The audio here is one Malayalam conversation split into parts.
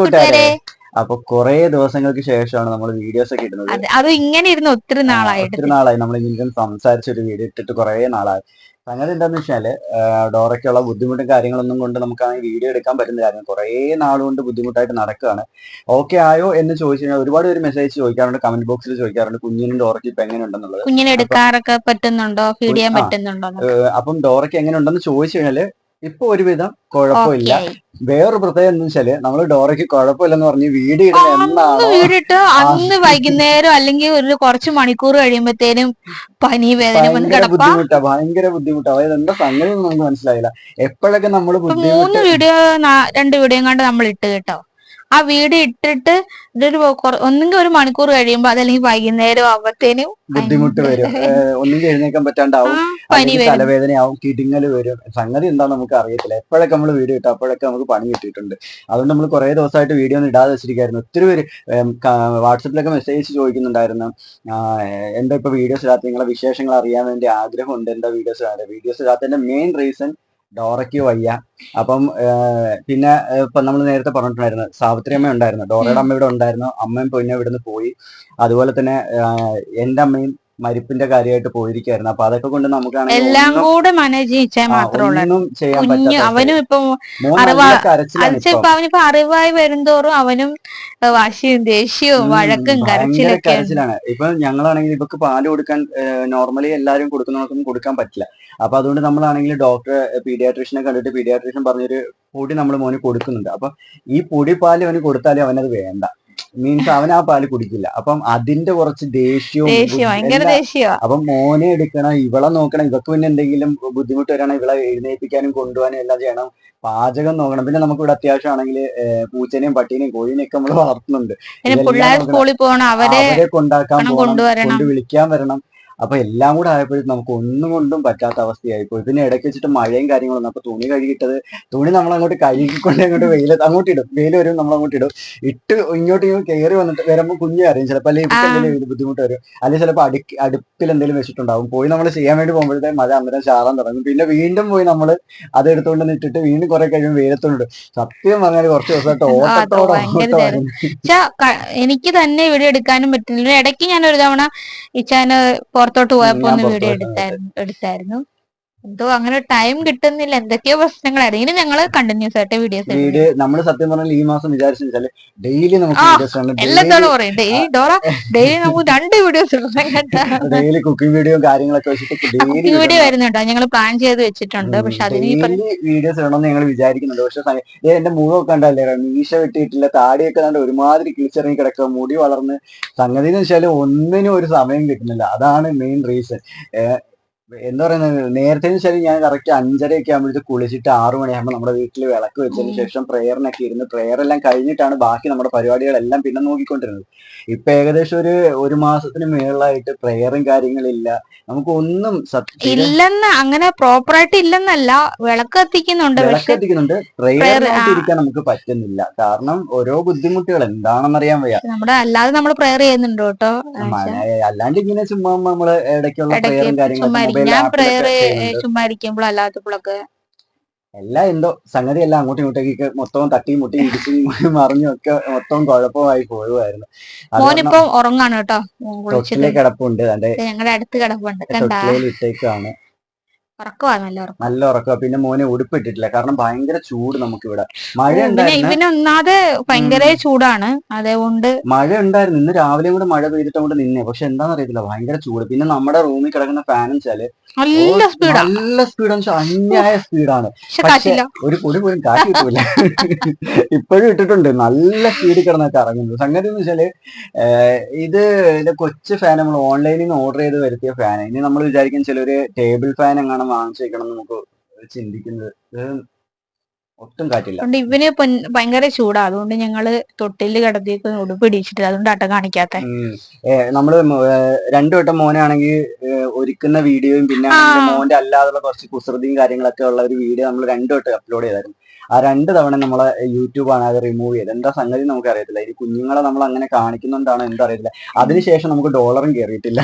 കൂട്ടുകാരെ. അപ്പൊ കുറെ ദിവസങ്ങൾക്ക് ശേഷമാണ് നമ്മൾ വീഡിയോസ് ഒക്കെ ഇടുന്നത്. അതെ ഇങ്ങനെ ഇരുന്ന് ഒത്തിരി നാളായിട്ട് ഒത്തിരി നാളായി. നമ്മൾ ഇങ്ങനെ സംസാരിച്ച ഒരു വീഡിയോ ഇട്ടിട്ട് കുറെ നാളായി. സംഗതി എന്താന്ന് വെച്ചാൽ ഡോറയ്ക്കുള്ള ബുദ്ധിമുട്ടും കാര്യങ്ങളൊന്നും കൊണ്ട് നമുക്ക് ആ വീഡിയോ എടുക്കാൻ പറ്റുന്ന കാര്യം കുറെ നാളുകൊണ്ട് ബുദ്ധിമുട്ടായിട്ട് നടക്കുകയാണ് ഓക്കെ ആയോ എന്ന് ചോദിച്ചു കഴിഞ്ഞാൽ ഒരുപാട് പേര് മെസ്സേജ് ചോദിക്കാറുണ്ട് കമന്റ് ബോക്സിൽ ചോദിക്കാറുണ്ട് കുഞ്ഞിനും ഡോറയ്ക്ക് ഇപ്പൊ എങ്ങനെയുണ്ടെന്നുള്ളത്. കുഞ്ഞിനെ എടുക്കാറൊക്കെ പറ്റുന്നുണ്ടോ? ഫീഡ് ചെയ്യാൻ പറ്റുന്നുണ്ടോ? അപ്പം ഡോറയ്ക്ക് എങ്ങനെയുണ്ടെന്ന് ചോദിച്ചു കഴിഞ്ഞാൽ ഇപ്പൊ ഒരുവിധം കുഴപ്പമില്ല. വേറൊരു പ്രത്യേകത എന്ന് വെച്ചാൽ നമ്മൾ ഡോറയ്ക്ക് കുഴപ്പമില്ലെന്ന് പറഞ്ഞ് വീട് അന്ന് വീടിട്ട് അന്ന് വൈകുന്നേരം അല്ലെങ്കിൽ ഒരു കുറച്ച് മണിക്കൂർ കഴിയുമ്പത്തേനും പനി വേദന ബുദ്ധിമുട്ടാ ഭയങ്കര ബുദ്ധിമുട്ടാ. അതായത് എന്താ സംഗതി നമുക്ക് മനസ്സിലായില്ല. എപ്പോഴൊക്കെ നമ്മൾ മൂന്ന് വീഡിയോ രണ്ട് വീഡിയോ കണ്ട് നമ്മൾ ഇട്ട് കേട്ടോ. ആ വീട് ഇട്ടിട്ട് ഇതൊരു ഒന്നെങ്കിൽ ഒരു മണിക്കൂർ കഴിയുമ്പോ അതല്ലെങ്കിൽ വൈകുന്നേരം ആവുമ്പത്തേനും ബുദ്ധിമുട്ട് വരും. ഒന്നെങ്കിൽ ഒന്നും എഴുന്നേക്കാൻ പറ്റാണ്ടാവും. പനി തലവേദനയാവും കിടുങ്ങൽ വരും. സംഗതി എന്താ നമുക്ക് അറിയത്തില്ല. എപ്പോഴൊക്കെ നമ്മൾ വീഡിയോ ഇട്ടു അപ്പോഴൊക്കെ നമുക്ക് പണി കിട്ടിയിട്ടുണ്ട്. അതുകൊണ്ട് നമ്മൾ കുറെ ദിവസമായിട്ട് വീഡിയോ ഒന്നും ഇടാതെ വെച്ചിരിക്കായിരുന്നു. ഒത്തിരി പേര് വാട്സപ്പിലൊക്കെ മെസ്സേജ് ചോദിക്കുന്നുണ്ടായിരുന്നു. എന്താ ഇപ്പൊ വീഡിയോസ് ഇടാത്ത നിങ്ങളെ വിശേഷങ്ങൾ അറിയാൻ വേണ്ടി ആഗ്രഹമുണ്ട് എന്താ വീഡിയോസ് വീഡിയോസ് ഇടാത്തതിന്റെ മെയിൻ റീസൺ ഡോറയ്ക്ക് വയ്യ. അപ്പം പിന്നെ ഇപ്പൊ നമ്മൾ നേരത്തെ പറഞ്ഞിട്ടുണ്ടായിരുന്നു സാവിത്രി അമ്മ ഉണ്ടായിരുന്നു. ഡോറയുടെ അമ്മ ഇവിടെ ഉണ്ടായിരുന്നു. അമ്മയും പൊന്നും ഇവിടുന്ന് പോയി. അതുപോലെ തന്നെ എന്റെ അമ്മയും മരിപ്പിന്റെ കാര്യമായിട്ട് പോയിരിക്കായിരുന്നു അപ്പൊ അതൊക്കെ കൊണ്ട് നമുക്ക് എല്ലാം കൂടെ മാനേജ് ചെയ്യാൻ മാത്രമേ കുഞ്ഞു അവനും ഇപ്പൊ കരച്ചിലാണ് അവനിപ്പോ അറിവായി വരുംതോറും അവനും വാശിയും ദേഷ്യവും വഴക്കും കരച്ചിലൊക്കെ കരച്ചിലാണ്. ഇപ്പൊ ഞങ്ങളാണെങ്കിൽ ഇവക്ക് പാൽ കൊടുക്കാൻ നോർമലി എല്ലാവരും കൊടുക്കുന്നവർക്കൊന്നും കൊടുക്കാൻ പറ്റില്ല. അപ്പൊ അതുകൊണ്ട് നമ്മളാണെങ്കിൽ ഡോക്ടർ പീഡിയാട്രീഷ്യനെ കണ്ടിട്ട് പീഡിയാട്രീഷ്യൻ പറഞ്ഞൊരു പൊടി നമ്മൾ മോന് കൊടുക്കുന്നുണ്ട്. അപ്പൊ ഈ പൊടി പാൽ അവന് കൊടുത്താലേ അവനത് വേണ്ട. മീൻസ് അവൻ ആ പാൽ കുടിക്കില്ല. അപ്പം അതിന്റെ കുറച്ച് ദേഷ്യവും അപ്പം മോനെ എടുക്കണം ഇവളെ നോക്കണം ഇവക്ക് പിന്നെ എന്തെങ്കിലും ബുദ്ധിമുട്ട് വരണം ഇവളെ എഴുന്നേൽപ്പിക്കാനും കൊണ്ടുപോകാനും എല്ലാം ചെയ്യണം. പാചകം നോക്കണം. പിന്നെ നമുക്ക് ഇവിടെ അത്യാവശ്യമാണെങ്കിൽ പൂച്ചനെയും പട്ടീനെയും കോഴിനെയും ഒക്കെ നമ്മൾ വളർത്തുന്നുണ്ട്. അവരെ കൊണ്ടാക്കാൻ പോകണം. കൊണ്ട് വിളിക്കാൻ വരണം. അപ്പൊ എല്ലാം കൂടെ ആയപ്പോഴും നമുക്ക് ഒന്നും കൊണ്ടും പറ്റാത്ത അവസ്ഥയായി പോയി പിന്നെ ഇടയ്ക്ക് വെച്ചിട്ട് മഴയും കാര്യങ്ങളൊന്നും. അപ്പൊ തുണി കഴുകിയിട്ടത് തുണി നമ്മൾ അങ്ങോട്ട് കഴുകിക്കൊണ്ട് അങ്ങോട്ട് വെയിലത്ത് അങ്ങോട്ട് ഇടും. വെയിൽ വരും നമ്മൾ അങ്ങോട്ട് ഇടും. ഇട്ട് ഇങ്ങോട്ട് ഇങ്ങോട്ട് കയറി വന്നിട്ട് വരുമ്പോൾ കുഞ്ഞു അറിയും ചിലപ്പോൾ അല്ലെങ്കിൽ എന്തെങ്കിലും ബുദ്ധിമുട്ട് വരും. അല്ലെങ്കിൽ ചിലപ്പോൾ അടുക്ക് അടുപ്പിൽ എന്തെങ്കിലും വെച്ചിട്ടുണ്ടാവും. പോയി നമ്മൾ ചെയ്യാൻ വേണ്ടി പോകുമ്പോഴത്തെ മഴ അന്നേരം ചാറാൻ തുടങ്ങും. പിന്നെ വീണ്ടും പോയി നമ്മൾ അത് എടുത്തുകൊണ്ട് നിട്ടിട്ട് വീണ്ടും കുറെ കഴിയുമ്പോൾ വെയിലത്തോണ്ട് സത്യം പറഞ്ഞാൽ കുറച്ച് ദിവസമായിട്ട് ഓട്ടത്തോടെ എനിക്ക് തന്നെ വീഡിയോ എടുക്കാനും പറ്റുന്നില്ല. ഇടയ്ക്ക് ഞാൻ ഒരു തവണ ഇച്ചാന് പുറത്തോട്ട് പോയപ്പോ ഒന്ന് വീഡിയോ എടുത്തായിരുന്നു എടുത്തായിരുന്നു. എന്തോ അങ്ങനെ ടൈം കിട്ടുന്നില്ല. എന്തൊക്കെയോ പ്രശ്നങ്ങളായിരുന്നു ഇനി ഞങ്ങൾ കണ്ടിന്യൂസ് ആയിട്ട് വീഡിയോസ് വീഡിയോ നമ്മൾ സത്യം പറഞ്ഞാൽ ഈ മാസം വിചാരിച്ചു വെച്ചാൽ ഡെയിലി നമുക്ക് വീഡിയോസ് എല്ലാത്തോടും പറയും. ഡെയിലി ഡോറ ഡെയിലി നമുക്ക് രണ്ട് വീഡിയോസ് ഡെയിലി കുക്കിംഗ് വീഡിയോ കാര്യങ്ങളൊക്കെ വെച്ചിട്ട് ഡെയിലി വീഡിയോ വരുന്നുണ്ടോ ഞങ്ങൾ പ്ലാൻ ചെയ്ത് വെച്ചിട്ടുണ്ട്. പക്ഷെ അതിന് വീഡിയോസ് വേണമെന്ന് ഞങ്ങൾ വിചാരിക്കുന്നുണ്ട്. പക്ഷെ എന്റെ മുഖമൊക്കെ കണ്ടല്ലേ? മീശ വെട്ടിയിട്ടില്ല താടിയൊക്കെ കണ്ട് ഒരുമാതിരി കിളിച്ചിറങ്ങി കിടക്കുക മുടി വളർന്ന്. സംഗതി എന്ന് വെച്ചാൽ ഒന്നിനും ഒരു സമയം കിട്ടുന്നില്ല. അതാണ് മെയിൻ റീസൺ എന്താ പറയുന്നത് നേരത്തെ ശരി ഞാൻ കറക്റ്റ് അഞ്ചരയൊക്കെ ആകുമ്പോഴത്തേക്ക് കുളിച്ചിട്ട് ആറു മണിയാകുമ്പോൾ നമ്മുടെ വീട്ടിൽ വിളക്ക് വെച്ചതിന് ശേഷം പ്രേയറിനൊക്കെ ഇരുന്ന് പ്രേയർ എല്ലാം കഴിഞ്ഞിട്ടാണ് ബാക്കി നമ്മുടെ പരിപാടികളെല്ലാം പിന്നെ നോക്കിക്കൊണ്ടിരുന്നത്. ഇപ്പൊ ഏകദേശം ഒരു ഒരു മാസത്തിന് മേളിലായിട്ട് പ്രേയറും കാര്യങ്ങളില്ല നമുക്ക് ഒന്നും സത്യം ഇല്ലെന്ന് അങ്ങനെ പ്രോപ്പർ ആയിട്ട് ഇല്ലെന്നല്ല വിളക്ക് എത്തിക്കുന്നുണ്ട് വിളക്ക് എത്തിക്കുന്നുണ്ട് പ്രേയറിനായിട്ട് ഇരിക്കാൻ നമുക്ക് പറ്റുന്നില്ല. കാരണം ഓരോ ബുദ്ധിമുട്ടുകൾ എന്താണെന്നറിയാൻ വയ്യ. നമ്മുടെ അല്ലാതെ നമ്മൾ പ്രേയർ ചെയ്യുന്നുണ്ട് കേട്ടോ അല്ലാണ്ട് ഇങ്ങനെ ചുമ്മാ നമ്മൾ ഇടയ്ക്കുള്ള ഇടയ്ക്ക് പ്രേയറും ഇരിക്കും. മൊബൈൽ ഞാൻ പ്രയർ ചുമ്മാ ഇരിക്കുമ്പോൾ അല്ലാത്തപ്പോഴൊക്കെ എല്ലാം എന്തോ സംഗതി എല്ലാം അങ്ങോട്ടും ഇങ്ങോട്ടേക്ക് മൊത്തം തട്ടിയും മുട്ടിയും ഇടിച്ചും മറിഞ്ഞും ഒക്കെ മൊത്തം കുഴപ്പമായി മോനിപ്പം ഉറങ്ങാണ് കേട്ടോ. കിടപ്പുണ്ട്. ഞങ്ങളുടെ അടുത്ത് കിടപ്പുണ്ട്. കണ്ടാ? തൊട്ടിലയിൽ ഇട്ടേക്കാണ് നല്ല ഉറക്കം. നല്ല ഉറക്കം. പിന്നെ മോനെ ഉടുപ്പിട്ടിട്ടില്ല. കാരണം ഭയങ്കര ചൂട് നമുക്കിവിടെ. മഴ ഉണ്ടായിരുന്നു? ഒന്നാതെ ഭയങ്കര ചൂടാണ്. അതേകൊണ്ട് മഴ ഉണ്ടായിരുന്നു. ഇന്ന് രാവിലെയും കൂടെ മഴ പെയ്തിട്ട് അങ്ങോട്ട് നിന്നേ. പക്ഷെ എന്താണെന്ന് അറിയത്തില്ല. ഭയങ്കര ചൂട്. പിന്നെ നമ്മുടെ റൂമിൽ കിടക്കുന്ന ഫാൻ വെച്ചാൽ നല്ല സ്പീഡ്. നല്ല വെച്ചാൽ അന്യായ സ്പീഡാണ്. പക്ഷെ ഒരു പൊടി പോലും കാറ്റ് കിട്ടൂല. ഇപ്പോഴും ഇട്ടിട്ടുണ്ട്. നല്ല സ്പീഡിൽ കിടന്നൊക്കെ ഇറങ്ങുന്നത്. സംഗതി എന്ന് വെച്ചാൽ ഇത് കൊച്ചു ഫാൻ നമ്മൾ ഓൺലൈനിൽ നിന്ന് ഓർഡർ ചെയ്ത് വരുത്തിയ ഫാൻ ഇനി നമ്മൾ വിചാരിക്കും ചിലര് ടേബിൾ ഫാൻ എങ്ങാനും വാങ്ങിച്ചു വെക്കണം എന്ന് നമുക്ക് ചിന്തിക്കുന്നത്? ഒട്ടും കാറ്റില്ല. അതുകൊണ്ട് ഇവന് ഭയങ്കര ചൂടാ. അതുകൊണ്ട് ഞങ്ങൾ തൊട്ടിൽ കിടത്തിയൊക്കെ ഉടുപ്പിടിച്ചിട്ട് അതുകൊണ്ട് അട്ട കാണിക്കാത്ത. നമ്മൾ രണ്ടു വട്ടം മോനാണെങ്കിൽ ഒരുക്കുന്ന വീഡിയോയും പിന്നെ മോന്റെ അല്ലാതുള്ള കുറച്ച് കുസൃതിയും കാര്യങ്ങളൊക്കെ ഉള്ള ഒരു വീഡിയോ നമ്മൾ രണ്ടു വട്ടം അപ്ലോഡ് ചെയ്തായിരുന്നു. ആ രണ്ട് തവണ നമ്മളെ യൂട്യൂബാണ് അത് റിമൂവ് ചെയ്തത്. എന്താ സംഗതി നമുക്ക് അറിയത്തില്ല. ഇനി കുഞ്ഞുങ്ങളെ നമ്മൾ അങ്ങനെ കാണിക്കുന്നുണ്ടാണോ എന്താ അറിയത്തില്ല. അതിനുശേഷം നമുക്ക് ഡോളറും കയറിയിട്ടില്ല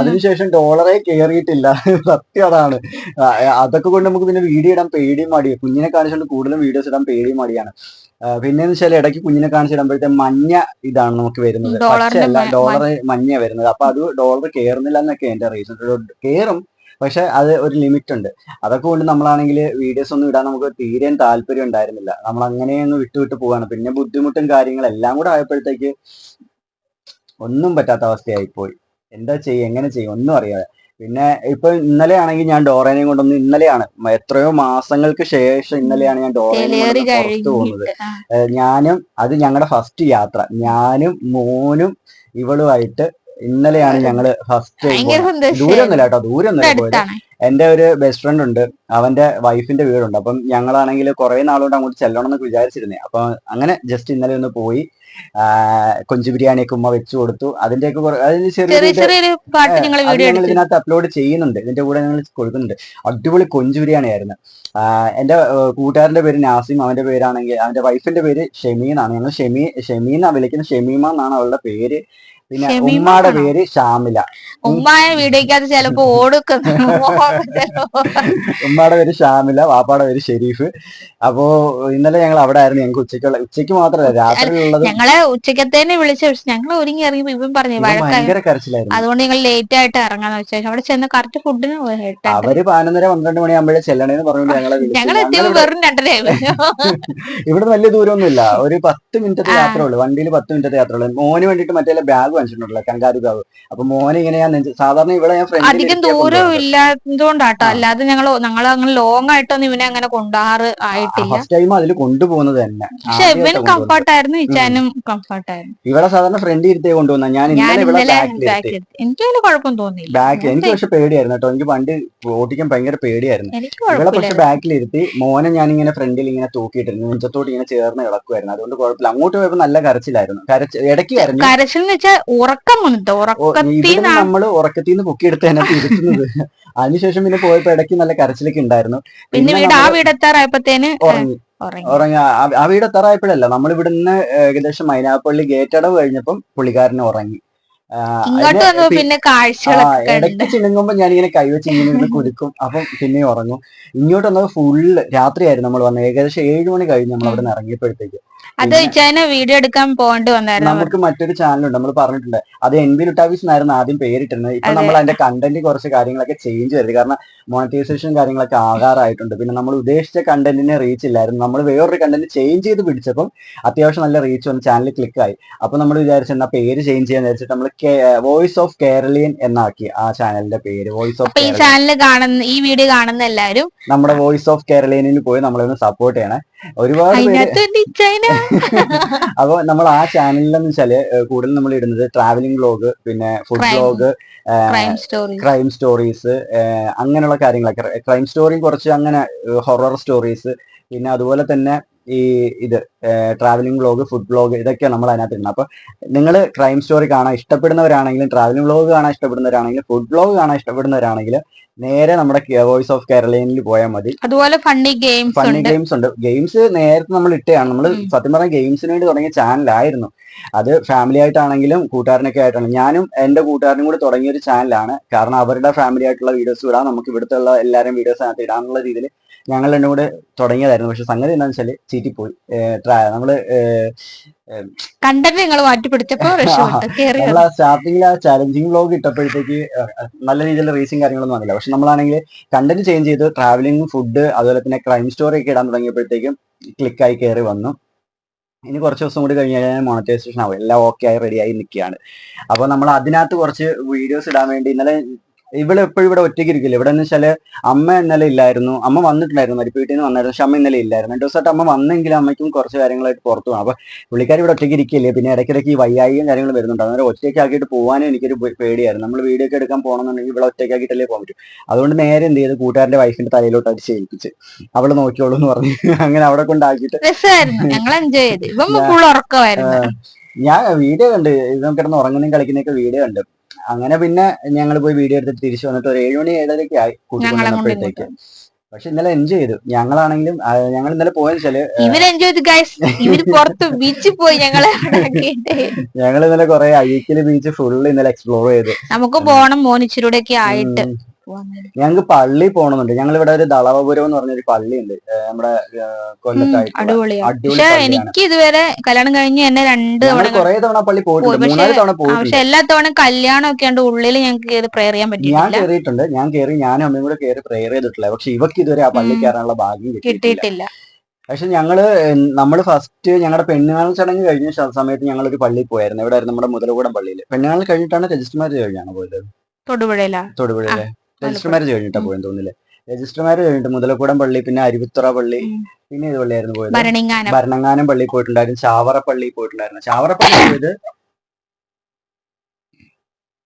അതിനുശേഷം ഡോളറേ കയറിയിട്ടില്ല സത്യം അതാണ്. അതൊക്കെ കൊണ്ട് നമുക്ക് പിന്നെ വീഡിയോ ഇടാൻ പേടിയും മടിയാണ് കുഞ്ഞിനെ കാണിച്ചുകൊണ്ട് കൂടുതലും വീഡിയോസ് ഇടാൻ പേടിയും മടിയാണ്. പിന്നെ പിന്നെന്ന് വെച്ചാൽ ഇടയ്ക്ക് കുഞ്ഞിനെ കാണിച്ചിടുമ്പോഴത്തെ മഞ്ഞ ഇതാണ് നമുക്ക് വരുന്നത്. പക്ഷേ അല്ല ഡോളർ മഞ്ഞ വരുന്നത്. അപ്പൊ അത് ഡോളർ കയറുന്നില്ല എന്നൊക്കെ എന്റെ റീസൺ കയറും പക്ഷെ അത് ഒരു ലിമിറ്റ് ഉണ്ട് അതൊക്കെ കൊണ്ട് നമ്മളാണെങ്കിൽ വീഡിയോസ് ഒന്നും ഇടാൻ നമുക്ക് തീരെ താല്പര്യം ഉണ്ടായിരുന്നില്ല. നമ്മൾ അങ്ങനെ അങ്ങ് വിട്ടു വിട്ട് പോവാണ് പിന്നെ ബുദ്ധിമുട്ടും കാര്യങ്ങളെല്ലാം കൂടെ ആയപ്പോഴത്തേക്ക് ഒന്നും പറ്റാത്ത അവസ്ഥയായി പോയി. എന്താ ചെയ്യും? എങ്ങനെ ചെയ്യും? ഒന്നും അറിയാതെ. പിന്നെ ഇപ്പൊ ഇന്നലെ ആണെങ്കിൽ ഞാൻ ഡോറേനെയും കൊണ്ടൊന്ന് ഇന്നലെയാണ്. എത്രയോ മാസങ്ങൾക്ക് ശേഷം ഇന്നലെയാണ് ഞാൻ ഡോറേനെ പുറത്തു പോകുന്നത്. ഞാനും അത് ഞങ്ങളുടെ ഫസ്റ്റ് യാത്ര. ഞാനും മോനും ഇവളുമായിട്ട് ഇന്നലെയാണ് ഞങ്ങൾ ഫസ്റ്റ് ദൂരൊന്നുമില്ല കേട്ടോ ദൂരൊന്നുമില്ല പോയത്. എന്റെ ഒരു ബെസ്റ്റ് ഫ്രണ്ട് ഉണ്ട്. അവന്റെ വൈഫിന്റെ വീടുണ്ട്. അപ്പം ഞങ്ങളാണെങ്കിൽ കുറെ നാളുകൊണ്ട് അങ്ങോട്ട് ചെല്ലണം എന്നൊക്കെ വിചാരിച്ചിരുന്നേ. അപ്പൊ അങ്ങനെ ജസ്റ്റ് ഇന്നലെ ഒന്ന് പോയി. കൊഞ്ചു ബിരിയാണിയൊക്കെ ഉമ്മ വെച്ചു കൊടുത്തു. അതിന്റെയൊക്കെ ഒക്കെ അതിന് ചെറിയ ഞങ്ങൾ ഇതിനകത്ത് അപ്ലോഡ് ചെയ്യുന്നുണ്ട്. ഇതിന്റെ കൂടെ ഞങ്ങൾ കൊടുക്കുന്നുണ്ട്. അടിപൊളി കൊഞ്ചു ബിരിയാണി ആയിരുന്നു എന്റെ കൂട്ടുകാരന്റെ പേര് നാസിം. അവന്റെ പേരാണെങ്കിൽ അവന്റെ വൈഫിന്റെ പേര് ഷെമി എന്നാണ് ഞങ്ങൾ ഷെമി ഷെമി വിളിക്കുന്ന വിളിക്കുന്നത്. ഷെമീമ എന്നാണ് അവളുടെ പേര്. പിന്നെ ഉമ്മയുടെ പേര് ഷാമില. ഉമ്മായ വീടേക്കകത്ത് ചിലപ്പോ ഓടുക്കുന്നു. ഉമ്മയുടെ പേര് ഷാമില വാപ്പാടെ പേര് ഷെരീഫ്. അപ്പോ ഇന്നലെ ഞങ്ങൾ അവിടെ ആയിരുന്നു. ഞങ്ങൾക്ക് ഉച്ചയ്ക്കുള്ള ഉച്ചയ്ക്ക് മാത്രമല്ല രാത്രിയുള്ളത് ഞങ്ങളെ ഉച്ചക്കത്തേനെ വിളിച്ചു പക്ഷെ ഞങ്ങൾ ഒരുങ്ങി ഇറങ്ങി ഇവൻ പറഞ്ഞു ഭയങ്കര കരച്ചിലായിരുന്നു. അതുകൊണ്ട് ഞങ്ങൾ ലേറ്റ് ആയിട്ട് ഇറങ്ങാന്ന് വെച്ചാൽ അവിടെ ചെന്ന് കറക്റ്റ് ഫുഡിന് അവർ പതിനൊന്നര പന്ത്രണ്ട് മണിയാകുമ്പോഴേ ചെല്ലണേന്ന് പറഞ്ഞു ഞങ്ങളെ ഞങ്ങൾ എത്തിയപ്പോ വെറും രണ്ടരയായി ഇവിടെ വലിയ ദൂരമൊന്നുമില്ല. ഒരു പത്ത് മിനിറ്റത്തെ. യാത്ര ഉള്ളൂ വണ്ടിയിൽ പത്ത് മിനിറ്റത്തെ യാത്ര ഉള്ളൂ മോന് വേണ്ടിട്ട് മറ്റേ ബാഗ് വാങ്ങിച്ചിട്ടുണ്ടല്ലോ കങ്കാരു കാവ്. അപ്പൊ മോനെ ഇങ്ങനെ ഞാൻ നെഞ്ച് സാധാരണ ഇവിടെ ഞാൻ അധികം ദൂരം ഇല്ലാത്തതുകൊണ്ടാട്ടോ. അല്ലാതെ ഞങ്ങൾ ഞങ്ങൾ അങ്ങനെ ലോങ് ആയിട്ടൊന്നും ഇവനെ അങ്ങനെ കൊണ്ടാറ് ആയിട്ടില്ല. ഫസ്റ്റ് ടൈം അതിൽ കൊണ്ടുപോകുന്നത് തന്നെ. പക്ഷെ ആദ്യമായിട്ടാ ഇവൻ കൊണ്ടുപോകുന്നത്. കംഫർട്ടായിരുന്നു ഇച്ചാനും കംഫർട്ടായിരുന്നു ഇവിടെ സാധാരണ ഫ്രണ്ട് ഇരുത്തേ കൊണ്ടുവന്ന ഞാൻ ഞാൻ ഇന്നലെ ഇവിടെ ഇന്നലെ ബാക്കിൽ ബാക്ക് എനിക്ക് വലിയ കുഴപ്പം തോന്നിയില്ല. ബാക്ക് എനിക്ക് പക്ഷെ പേടിയായിരുന്നു കേട്ടോ. എനിക്ക് പണ്ട് ഓട്ടിക്കാൻ ഭയങ്കര പേടിയായിരുന്നു. എനിക്ക് ഇവിടെ പക്ഷെ കുഴപ്പമില്ല ബാക്കിലിരുത്തി മോനെ ഞാൻ ഇങ്ങനെ ഫ്രണ്ടിൽ ഇങ്ങനെ തൂക്കിയിട്ടിരുന്നു. നെഞ്ചത്തോട്ട് ഇങ്ങനെ ചേർന്ന് കിടക്കുമായിരുന്നു അതുകൊണ്ട് കുഴപ്പമില്ല. അങ്ങോട്ട് പോയപ്പോ നല്ല കരച്ചിലായിരുന്നു. കരച്ച് ഇടയ്ക്ക് കരഞ്ഞു. കരച്ചിൽ എന്ന് വെച്ചാൽ ഉറക്കം വന്നിട്ട് ഉറക്കത്തിൽ നമ്മൾ ഉറക്കത്തിൽ നിന്ന് പൊക്കിയെടുത്ത് ഇരുത്തുന്നത് അതിനുശേഷം പിന്നെ പോയപ്പോ ഇടയ്ക്ക് നല്ല കരച്ചിലൊക്കെ ഉണ്ടായിരുന്നു. പിന്നെ വീട് ആ വീട് എത്താറായപ്പോഴത്തേന് ഉറങ്ങി. ആ- വീട് എത്താറായപ്പോഴല്ല നമ്മൾ ഇവിടുന്ന് ഏകദേശം മൈനാപ്പള്ളി ഗേറ്റ് അടവ് കഴിഞ്ഞപ്പം പുള്ളിക്കാരന് ഉറങ്ങി. ഇങ്ങോട്ട് പിന്നെ ഇടയ്ക്ക് ചിണുങ്ങുമ്പോ ഞാനിങ്ങനെ കൈവച്ച് ഇങ്ങനെ കുലുക്കും. അപ്പം പിന്നെ ഉറങ്ങും. ഇങ്ങോട്ട് വന്നത് ഫുള്ള് രാത്രിയായിരുന്നു നമ്മൾ വന്നത്. ഏകദേശം ഏഴ് മണി കഴിഞ്ഞ് നമ്മൾ അവിടെ നിന്ന് ഇറങ്ങിയപ്പോഴത്തേക്ക്. അത് പിന്നെ വീഡിയോ എടുക്കാൻ പോകേണ്ടി വന്നായിരുന്നു നമുക്ക് മറ്റൊരു ചാനലുണ്ട് നമ്മൾ പറഞ്ഞിട്ടുണ്ട്. അത് എൻ ബി ലുട്ടാവിസ് എന്നായിരുന്നു ആദ്യം പേരിട്ടിരുന്നത്. ഇപ്പൊ നമ്മൾ അതിന്റെ കണ്ടന്റ് കുറച്ച് കാര്യങ്ങളൊക്കെ ചേഞ്ച് വരുത്. കാരണം മോണിറ്റൈസേഷൻ കാര്യങ്ങളൊക്കെ ആകാറായിട്ടുണ്ട്. പിന്നെ നമ്മൾ ഉദ്ദേശിച്ച കണ്ടന്റിനെ റീച്ച് ഇല്ലായിരുന്നു. നമ്മൾ വേറൊരു കണ്ടന്റ് ചേഞ്ച് ചെയ്ത് പിടിച്ചപ്പം അത്യാവശ്യം നല്ല റീച്ച് വന്ന് ചാനൽ ക്ലിക്ക് ആയി. അപ്പൊ നമ്മൾ വിചാരിച്ചു എന്നാ പേര് ചേഞ്ച് ചെയ്യാന്ന് വെച്ചിട്ട് നമ്മൾ വോയിസ് ഓഫ് കേരളീയൻ എന്നാക്കി ആ ചാനലിന്റെ പേര്. വോയിസ് ഓഫ് ഈ ചാനൽ കാണുന്ന ഈ വീഡിയോ കാണുന്ന എല്ലാവരും നമ്മുടെ വോയിസ് ഓഫ് കേരളീയനിൽ പോയി നമ്മളൊന്ന് സപ്പോർട്ട് ചെയ്യണേ. ഒരുപാട് അപ്പൊ നമ്മൾ ആ ചാനലിലെന്ന് വെച്ചാൽ കൂടുതൽ നമ്മൾ ഇടുന്നത് ട്രാവലിംഗ് വ്ലോഗ് പിന്നെ food blog vlog crime story crime stories അങ്ങനെയുള്ള കാര്യങ്ങളൊക്കെ. ക്രൈം സ്റ്റോറിയും കുറച്ച് അങ്ങനെ ഹൊറർ സ്റ്റോറീസ് പിന്നെ അതുപോലെ തന്നെ ഈ ഇത് ട്രാവലിംഗ് വ്ലോഗ് ഫുഡ് വ്ലോഗ് ഇതൊക്കെ നമ്മൾ അതിനകത്ത് ഇടുന്നത് അപ്പോൾ നിങ്ങൾ ക്രൈം സ്റ്റോറി കാണാൻ ഇഷ്ടപ്പെടുന്നവരാണെങ്കിലും ട്രാവലിംഗ് വ്ലോഗ് കാണാൻ ഇഷ്ടപ്പെടുന്നവരാണെങ്കിലും ഫുഡ് വ്ലോഗ് കാണാൻ ഇഷ്ടപ്പെടുന്നവരാണെങ്കിൽ നേരെ നമ്മുടെ വോയിസ് ഓഫ് കേരളയിൽ പോയാൽ മതി. അതുപോലെ ഫണ്ണി ഗെയിംസ് ഫണ്ണി ഗെയിംസ് ഉണ്ട്. ഗെയിംസ് നേരത്തെ നമ്മൾ ഇട്ടയാണ് നമ്മൾ. സത്യം പറഞ്ഞ ഗെയിംസിന് വേണ്ടി തുടങ്ങിയ ചാനലായിരുന്നു അത് ഫാമിലി ആയിട്ടാണെങ്കിലും കൂട്ടുകാരനൊക്കെ ആയിട്ടാണ് ഞാനും എന്റെ കൂട്ടുകാരനും കൂടി തുടങ്ങിയ ഒരു ചാനലാണ് കാരണം അവരുടെ ഫാമിലി ആയിട്ടുള്ള വീഡിയോസ് ഇടാം. നമുക്ക് ഇവിടുത്തെ ഉള്ള എല്ലാവരും വീഡിയോസ് അതിനകത്ത് ഇടാനുള്ള രീതിയിൽ ഞങ്ങൾ രണ്ടും കൂടെ തുടങ്ങിയതായിരുന്നു. പക്ഷെ സംഗതി എന്താണെന്ന് വെച്ചാൽ ചീറ്റിപ്പോയി പോയി. ട്രാ- നമ്മൾ കണ്ടന്റ് നമ്മൾ ആ സ്റ്റാർട്ടിങ്ങിൽ ആ ചാലഞ്ചിങ് വ്ലോഗ് ഇട്ടപ്പോഴത്തേക്ക് നല്ല രീതിയിൽ റേസിംഗ് കാര്യങ്ങളൊന്നും വന്നില്ല. പക്ഷെ നമ്മളാണെങ്കിൽ കണ്ടന്റ് ചേഞ്ച് ചെയ്ത് ട്രാവലിംഗ് ഫുഡ് അതുപോലെ തന്നെ ക്രൈം സ്റ്റോറി ഒക്കെ ഇടാൻ തുടങ്ങിയപ്പോഴത്തേക്കും ക്ലിക്കായി കയറി വന്നു. ഇനി കുറച്ച് ദിവസം കൂടി കഴിഞ്ഞ് കഴിഞ്ഞാൽ മോണിറ്റൈസേഷൻ ആവും. എല്ലാം ഓക്കെ ആയി റെഡി ആയി നിൽക്കുകയാണ്. അപ്പോൾ നമ്മൾ അതിനകത്ത് കുറച്ച് വീഡിയോസ് ഇടാൻ വേണ്ടി ഇന്നലെ ഇവിടെ എപ്പോഴും ഇവിടെ ഒറ്റയ്ക്ക് ഇരിക്കില്ല? ഇവിടെ എന്ന് വെച്ചാൽ അമ്മ ഇന്നലെ ഇല്ലായിരുന്നു. അമ്മ വന്നിട്ടുണ്ടായിരുന്നു. മരിപ്പ് വീട്ടിൽ നിന്ന് വന്നായിരുന്നു. പക്ഷെ അമ്മ ഇന്നലെ ഇല്ലായിരുന്നു. രണ്ടു ദിവസമായിട്ട് അമ്മ വന്നെങ്കിലും അമ്മയ്ക്കും കുറച്ച് കാര്യങ്ങളായിട്ട് പുറത്തു പോകും അപ്പൊ പുള്ളിക്കാരി ഇവിടെ ഒറ്റയ്ക്ക് ഇരിക്കില്ലേ? പിന്നെ ഇടയ്ക്കിടയ്ക്ക് ഈ വയ്യായിയും കാര്യങ്ങളും വരുന്നുണ്ട്. അന്നേരം ഒറ്റയ്ക്കാക്കിയിട്ട് പോകാനും എനിക്കൊരു പേടിയായിരുന്നു. നമ്മൾ വീഡിയോ ഒക്കെ എടുക്കാൻ പോകണമെന്നുണ്ടെങ്കിൽ ഇവിടെ ഒറ്റയ്ക്ക് ആക്കിയിട്ടല്ലേ പോകാൻ പറ്റും. അതുകൊണ്ട് നേരെ എന്ത് ചെയ്ത്? കൂട്ടുകാരന്റെ വൈഫിന്റെ തലയിലോട്ട് അടിച്ച് ഏൽപ്പിച്ച് അവൾ നോക്കിയോളൂ എന്ന് പറഞ്ഞു അങ്ങനെ അവിടെ കൊണ്ടാക്കിയിട്ട് ഞാൻ വീഡിയോ കണ്ട്. ഇതൊക്കെ കിടന്ന് ഉറങ്ങുന്നതും കളിക്കുന്നൊക്കെ വീഡിയോ കണ്ട്. അങ്ങനെ പിന്നെ ഞങ്ങൾ പോയി വീഡിയോ എടുത്തിട്ട് തിരിച്ചു വന്നിട്ട് ഒരു ഏഴുമണി ഏഴരയ്ക്ക് ആയി കൂട്ടി ഞങ്ങളെ കൊണ്ട് പക്ഷെ ഇന്നലെ എൻജോയ് ചെയ്തു. ഞങ്ങളാണെങ്കിലും ഞങ്ങൾ ഇന്നലെ പോയെന്ന് വെച്ചാൽ പുറത്ത് ബീച്ചിൽ പോയി ഞങ്ങളെ. ഞങ്ങൾ ഇന്നലെ കൊറേ അഴീക്കൽ ബീച്ച് ഫുള്ള് ഇന്നലെ എക്സ്പ്ലോർ ചെയ്തു. നമുക്ക് പോണം മോനിച്ചിലൂടെ ഒക്കെ ആയിട്ട്. ഞങ്ങൾക്ക് പള്ളി പോകണമെന്നുണ്ട് ഞങ്ങൾ ഇവിടെ ഒരു ദളവപുരം എന്ന് പറഞ്ഞൊരു പള്ളിയുണ്ട്. നമ്മുടെ കൊല്ലത്തായിട്ട് പക്ഷെ എനിക്ക് ഇതുവരെ കല്യാണം കഴിഞ്ഞ് എന്നെ രണ്ട് തവണ കുറെ തവണ പള്ളി പോയിട്ടുണ്ട്. മൂന്നാൽ തവണ പോയിട്ടുണ്ട് പക്ഷെ എല്ലാ തവണ കല്യാണം ഒക്കെ ഉണ്ട് ഉള്ളിൽ ഞങ്ങൾക്ക് കയറി പ്രെയർ ചെയ്യാൻ ഞാൻ പറ്റിയിട്ടില്ല കയറിയിട്ടുണ്ട് ഞാൻ കയറി ഞാനും അമ്മയും കൂടെ കയറി പ്രെയർ ചെയ്തിട്ടില്ല പക്ഷെ ഇവക്ക് ഇതുവരെ ആ പള്ളി. കയറാനുള്ള ഭാഗ്യം കിട്ടിയിട്ടില്ല. പക്ഷെ ഞങ്ങൾ നമ്മൾ ഫസ്റ്റ് ഞങ്ങളുടെ പെണ്ണുകാണൽ ചടങ്ങ് കഴിഞ്ഞ സമയത്ത് ഞങ്ങൾ ഒരു പള്ളിയിൽ പോയായിരുന്നു. ഇവിടെ നമ്മുടെ മുതലകൂടം പള്ളിയിൽ പെണ്ണുകാണൽ കഴിഞ്ഞിട്ടാണ് രജിസ്റ്റർ മാരേജ് കഴിഞ്ഞാണ് പോയത്. തൊടുപുഴയിലാ? തൊടുപുഴയിലെ. രജിസ്റ്റർ. മാരേജ് കഴിഞ്ഞിട്ടാ പോയെന്ന് തോന്നില്ലേ രജിസ്റ്റർ മാരേജ് കഴിഞ്ഞിട്ട് മുതലക്കൂടം പള്ളി പിന്നെ അരുവിത്തുറ പള്ളി പിന്നെ ഏത് പള്ളിയായിരുന്നു പോയത്. ഭരണിങ്ങാനം. പള്ളി പോയിട്ടുണ്ടായിരുന്നു. ചാവറ പള്ളി പോയിട്ടുണ്ടായിരുന്നു. ചാവറ പള്ളി പോയത്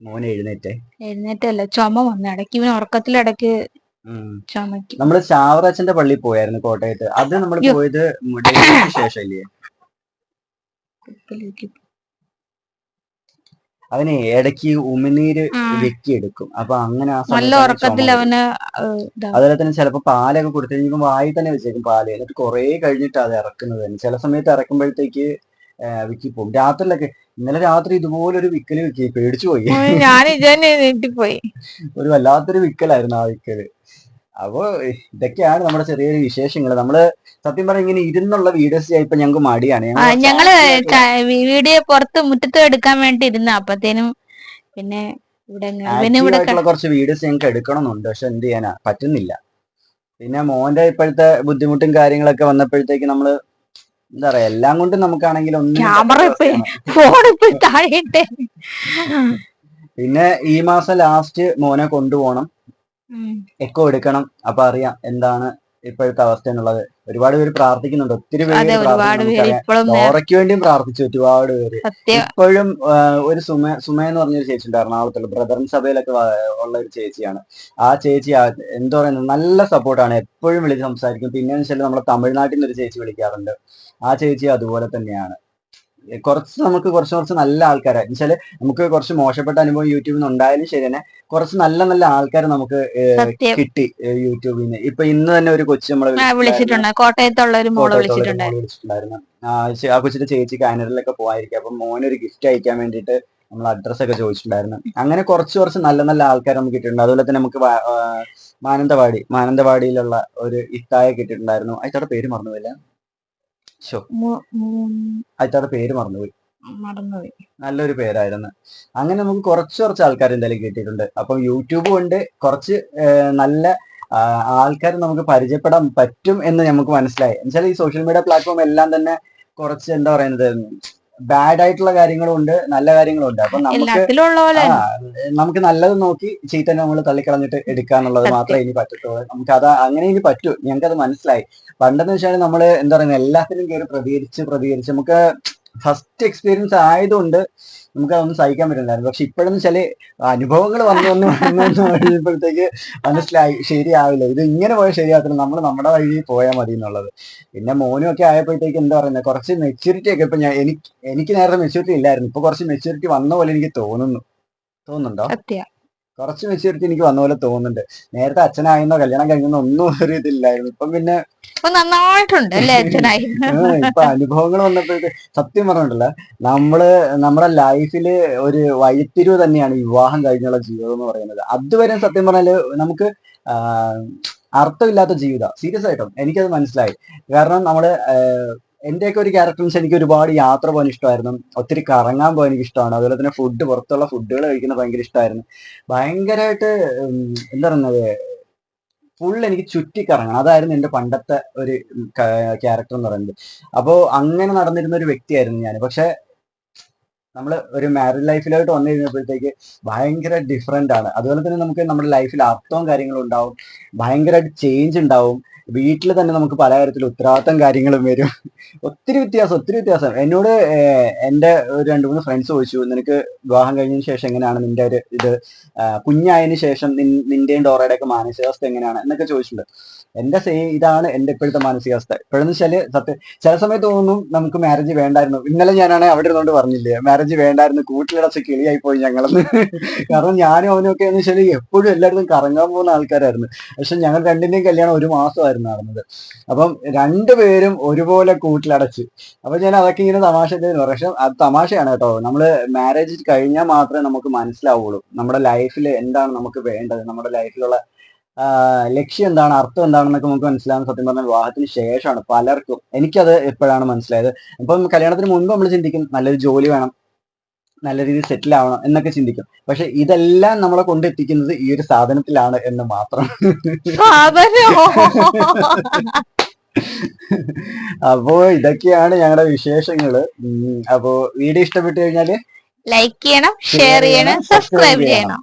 മോനെ എഴുന്നേറ്റേ. എഴുന്നേറ്റല്ല ചുമ വന്ന്. ഇടയ്ക്ക് ഇവന് ഉറക്കത്തിലിടയ്ക്ക് ഉം. ചുമക്കും നമ്മൾ ചാവറച്ചന്റെ പള്ളി പോയായിരുന്നു കോട്ടയത്ത്. അത് നമ്മൾ പോയത് ശേഷം ഇല്ലേ അവന് ഇടയ്ക്ക് ഉമിനീര് വെക്കിയെടുക്കും. അപ്പൊ അങ്ങനെ ആ നല്ല ഉറക്കത്തിൽ. അവന്. അതുപോലെ തന്നെ ചിലപ്പോ പാലൊക്കെ കൊടുത്തു കഴിഞ്ഞപ്പോൾ വായി തന്നെ വെച്ചേക്കും പാൽ. എന്നിട്ട് കുറെ കഴിഞ്ഞിട്ട് അത് ഇറക്കുന്നത് തന്നെ. ചില സമയത്ത് ഇറക്കുമ്പോഴത്തേക്ക് വിക്കി പോകും. രാത്രിയിലൊക്കെ ഇന്നലെ രാത്രി ഇതുപോലെ ഒരു വിക്കൽ വിക്കി. പേടിച്ചു പോയി. ഒരു വല്ലാത്തൊരു വിക്കലായിരുന്നു ആ വിക്കൽ. അപ്പോ ഇതൊക്കെയാണ് നമ്മുടെ ചെറിയൊരു വിശേഷങ്ങൾ നമ്മൾ സത്യം പറഞ്ഞ ഇങ്ങനെ ഇരുന്നുള്ള വീഡിയോസ് ചെയ്യാൻ ഇപ്പൊ ഞങ്ങൾക്ക് മടിയാണ്. ഞങ്ങൾ ഞങ്ങൾ വീഡിയോ പുറത്ത് മുറ്റത്ത് എടുക്കാൻ വേണ്ടി ഇരുന്ന. അപ്പത്തേനും പിന്നെ ഇവിടെ പിന്നെ ഇവിടെ കുറച്ച് വീഡിയോസ് ഞങ്ങൾക്ക് എടുക്കണമെന്നുണ്ട്. പക്ഷെ എന്ത് ചെയ്യാനാ? പറ്റുന്നില്ല. പിന്നെ മോന്റെ ഇപ്പോഴത്തെ ബുദ്ധിമുട്ടും കാര്യങ്ങളൊക്കെ വന്നപ്പോഴത്തേക്ക് നമ്മൾ എന്താ പറയാ എല്ലാം കൊണ്ടും നമുക്കാണെങ്കിൽ ഒന്നും ഫോൺ താഴെയിട്ടെ. പിന്നെ ഈ മാസം ലാസ്റ്റ് മോനെ കൊണ്ടുപോകണം. എക്കോ എടുക്കണം. അപ്പൊ അറിയാം എന്താണ് ഇപ്പോഴത്തെ അവസ്ഥ എന്നുള്ളത്. ഒരുപാട് പേര് പ്രാർത്ഥിക്കുന്നുണ്ട്. ഒത്തിരി പേര് വേണ്ടിയും പ്രാർത്ഥിച്ചു ഒരുപാട് പേര്. ഇപ്പോഴും ഒരു സുമ സുമ എന്ന് പറഞ്ഞൊരു ചേച്ചി ഉണ്ട് എറണാകുളത്തുള്ള ബ്രദറൻ സഭയിലൊക്കെ ഉള്ള ഒരു ചേച്ചിയാണ്. ആ ചേച്ചി എന്താ പറയുന്നത് നല്ല സപ്പോർട്ടാണ്. എപ്പോഴും വിളിച്ച് സംസാരിക്കും. പിന്നെ വെച്ചാൽ നമ്മളെ തമിഴ്നാട്ടിൽ നിന്ന് ഒരു ചേച്ചി വിളിക്കാറുണ്ട്. ആ ചേച്ചി അതുപോലെ തന്നെയാണ്. കുറച്ച് നമുക്ക് കുറച്ച് കുറച്ച് നല്ല ആൾക്കാരെ. വെച്ചാൽ നമുക്ക് കുറച്ച് മോശപ്പെട്ട അനുഭവം യൂട്യൂബിൽ നിന്ന് ഉണ്ടായാലും ശരി തന്നെ കുറച്ച് നല്ല നല്ല ആൾക്കാരെ നമുക്ക് കിട്ടി യൂട്യൂബിൽ നിന്ന് ഇപ്പൊ ഇന്ന് തന്നെ ഒരു കൊച്ചു നമ്മളെ. വിളിച്ചിട്ടുണ്ട്. കോട്ടയത്തുള്ള ഒരു മോൾ വിളിച്ചിട്ടുണ്ടായിരുന്നു. ആ കൊച്ചിന്റെ ചേച്ചി കാനഡയിലൊക്കെ പോവായിരിക്കും. അപ്പൊ മോനൊരു ഗിഫ്റ്റ് അയക്കാൻ വേണ്ടിട്ട് നമ്മൾ അഡ്രസ് ഒക്കെ ചോദിച്ചിട്ടുണ്ടായിരുന്നു. അങ്ങനെ കുറച്ച് കുറച്ച് നല്ല നല്ല ആൾക്കാർ നമുക്ക് കിട്ടിയിട്ടുണ്ട്. അതുപോലെ തന്നെ നമുക്ക് മാനന്തവാടി മാനന്തവാടിയിലുള്ള ഒരു ഇത്തായെ കിട്ടിയിട്ടുണ്ടായിരുന്നു. അയച്ചാടെ പേര് മറന്നുപോയില്ല. അയച്ചാടെ പേര് മറന്നുപോയി. മറന്നുപോയി. നല്ലൊരു പേരായിരുന്നു. അങ്ങനെ നമുക്ക് കുറച്ച് കുറച്ച് ആൾക്കാർ എന്തായാലും കിട്ടിയിട്ടുണ്ട്. അപ്പം യൂട്യൂബ് കൊണ്ട് കുറച്ച് നല്ല ആൾക്കാർ നമുക്ക് പരിചയപ്പെടാൻ പറ്റും എന്ന് നമുക്ക് മനസ്സിലായി. എന്നുവെച്ചാൽ ഈ സോഷ്യൽ മീഡിയ പ്ലാറ്റ്ഫോം എല്ലാം തന്നെ കുറച്ച് എന്താ പറയുന്നത് ബാഡ് ആയിട്ടുള്ള കാര്യങ്ങളും ഉണ്ട് നല്ല കാര്യങ്ങളും ഉണ്ട് അപ്പൊ നമുക്ക് നല്ലത് നോക്കി ചീത്ത നമ്മൾ തള്ളിക്കളഞ്ഞിട്ട് എടുക്കാന്നുള്ളത്. മാത്രമേ ഇനി പറ്റത്തുള്ളൂ. നമുക്ക് അത് അങ്ങനെ ഇനി പറ്റൂ. ഞങ്ങൾക്ക് അത് മനസ്സിലായി. പണ്ടെന്ന് വെച്ചാൽ നമ്മൾ എന്താ പറയുന്നത് എല്ലാത്തിനും കയറി പ്രതികരിച്ച് പ്രതികരിച്ച് നമുക്ക് ഫസ്റ്റ് എക്സ്പീരിയൻസ് ആയതുകൊണ്ട് നമുക്ക് അതൊന്നും സഹിക്കാൻ പറ്റുന്നില്ലായിരുന്നു പക്ഷെ ഇപ്പോഴെന്ന് വെച്ചാൽ അനുഭവങ്ങൾ വന്നു വന്ന് വന്നു കഴിയുമ്പോഴത്തേക്ക് മനസ്സിലായി ശരിയാവില്ല. ഇത് ഇങ്ങനെ പോയാൽ ശരിയാകത്തില്ല. നമ്മൾ നമ്മുടെ വഴി പോയാൽ മതി എന്നുള്ളത്. പിന്നെ മോനും ഒക്കെ ആയപ്പോഴത്തേക്ക് എന്താ പറയുന്നത് കുറച്ച് മെച്യൂരിറ്റി ഒക്കെ ഇപ്പൊ ഞാൻ എനിക്ക് എനിക്ക് നേരത്തെ മെച്യൂരിറ്റി ഇല്ലായിരുന്നു. ഇപ്പൊ കുറച്ച് മെച്യൂരിറ്റി വന്ന പോലെ എനിക്ക് തോന്നുന്നു. തോന്നുന്നുണ്ടോ? കുറച്ച് മെച്ചൂരിറ്റി എനിക്ക് വന്ന പോലെ തോന്നുന്നുണ്ട്. നേരത്തെ അച്ഛനായിരുന്നോ കല്യാണം കഴിഞ്ഞോ ഒന്നും ഒരു ഇതില്ലായിരുന്നു. ഇപ്പം പിന്നെ നന്നായിട്ടുണ്ട് അല്ലേ അച്ഛനായി? ഏഹ് ഇപ്പൊ അനുഭവങ്ങൾ വന്നപ്പോഴത്തെ സത്യം പറഞ്ഞിട്ടില്ല. നമ്മൾ നമ്മുടെ ലൈഫിൽ ഒരു വഴിത്തിരിവ് തന്നെയാണ് വിവാഹം കഴിഞ്ഞുള്ള ജീവിതം എന്ന് പറയുന്നത്. അതുവരെ സത്യം പറഞ്ഞാൽ നമുക്ക് അർത്ഥമില്ലാത്ത ജീവിതം. സീരിയസ് ആയിട്ടും എനിക്കത് മനസ്സിലായി. കാരണം നമ്മൾ എന്റെയൊക്കെ ഒരു ക്യാരക്ടർ വെച്ചാൽ എനിക്ക് ഒരുപാട് യാത്ര പോകാൻ ഇഷ്ടമായിരുന്നു. ഒത്തിരി കറങ്ങാൻ പോകാൻ എനിക്ക് ഇഷ്ടമാണ്. അതുപോലെ തന്നെ ഫുഡ് പുറത്തുള്ള ഫുഡുകൾ കഴിക്കുന്ന ഭയങ്കര ഇഷ്ടമായിരുന്നു. ഭയങ്കരമായിട്ട് എന്താ പറയുന്നത്? ഫുൾ എനിക്ക് ചുറ്റിക്കറങ്ങണം അതായിരുന്നു എന്റെ പണ്ടത്തെ ഒരു ക്യാരക്ടർ എന്ന് പറയുന്നത്. അപ്പോ അങ്ങനെ നടന്നിരുന്ന ഒരു വ്യക്തിയായിരുന്നു ഞാൻ പക്ഷെ നമ്മൾ ഒരു മാരീഡ് ലൈഫിലോട്ട് വന്നു കഴിഞ്ഞപ്പോഴത്തേക്ക് ഭയങ്കര ഡിഫറെന്റ് ആണ്. അതുപോലെ തന്നെ നമുക്ക് നമ്മുടെ ലൈഫിൽ അർത്ഥവും കാര്യങ്ങളും ഉണ്ടാവും. ഭയങ്കരമായിട്ട് ചേഞ്ച് ഉണ്ടാവും. വീട്ടിൽ തന്നെ നമുക്ക് പല കാര്യത്തിൽ ഉത്തരവാദിത്തം കാര്യങ്ങളും വരും. ഒത്തിരി വ്യത്യാസം ഒത്തിരി വ്യത്യാസം. എന്നോട് എന്റെ ഒരു രണ്ട് മൂന്ന് ഫ്രണ്ട്സ് ചോദിച്ചു നിനക്ക് വിവാഹം കഴിഞ്ഞതിന് ശേഷം എങ്ങനെയാണ് നിന്റെ ഒരു ഇത്? കുഞ്ഞായതിനു ശേഷം നിന്റെയും ഡോറയുടെ ഒക്കെ മാനസികാവസ്ഥ എങ്ങനെയാണ്? എന്നൊക്കെ ചോദിച്ചിട്ടുണ്ട്. എന്റെ സെയിം ഇതാണ് എന്റെ ഇപ്പോഴത്തെ മാനസികാവസ്ഥ. ഇപ്പോഴെന്ന് വെച്ചാൽ സത്യം ചില സമയത്ത് തോന്നുന്നു നമുക്ക് മാരേജ് വേണ്ടായിരുന്നു. ഇന്നലെ ഞാനാണ് അവിടെ ഇരുന്നുകൊണ്ട് പറഞ്ഞില്ലേ? മാരേജ് വേണ്ടായിരുന്നു കൂട്ടിലടച്ച് കിളിയായി പോയി ഞങ്ങളെന്ന്. കാരണം ഞാനും അവനും ഒക്കെ എന്ന് വെച്ചാൽ എപ്പോഴും എല്ലായിടത്തും കറങ്ങാൻ പോകുന്ന ആൾക്കാരായിരുന്നു. പക്ഷെ ഞങ്ങൾ രണ്ടിന്റെയും കല്യാണം ഒരു മാസമായിരുന്നു നടന്നത്. അപ്പം രണ്ടുപേരും ഒരുപോലെ കൂട്ടിലടച്ച്. അപ്പൊ ഞാൻ അതൊക്കെ ഇങ്ങനെ തമാശ പക്ഷെ അത് തമാശയാണ് കേട്ടോ. നമ്മൾ മാരേജ് കഴിഞ്ഞാൽ മാത്രമേ നമുക്ക് മനസ്സിലാവുള്ളൂ. നമ്മുടെ ലൈഫിൽ എന്താണ് നമുക്ക് വേണ്ടത്? നമ്മുടെ ലൈഫിലുള്ള ലക്ഷ്യം എന്താണ്? അർത്ഥം എന്താണെന്നൊക്കെ നമുക്ക് മനസ്സിലാവുന്ന സത്യം പറഞ്ഞാൽ വിവാഹത്തിന് ശേഷമാണ് പലർക്കും. എനിക്കത് എപ്പോഴാണ് മനസ്സിലായത്? ഇപ്പം കല്യാണത്തിന് മുൻപ് നമ്മൾ ചിന്തിക്കും നല്ലൊരു ജോലി വേണം. നല്ല രീതിയിൽ സെറ്റിൽ ആവണം എന്നൊക്കെ ചിന്തിക്കും. പക്ഷെ ഇതെല്ലാം നമ്മളെ കൊണ്ടെത്തിക്കുന്നത് ഈ ഒരു സാധനത്തിലാണ് എന്ന് മാത്രം. അപ്പോ ഇതൊക്കെയാണ് ഞങ്ങളുടെ വിശേഷങ്ങൾ. അപ്പോ വീഡിയോ ഇഷ്ടപ്പെട്ടു കഴിഞ്ഞാൽ ലൈക്ക് ചെയ്യണം ഷെയർ ചെയ്യണം സബ്സ്ക്രൈബ് ചെയ്യണം.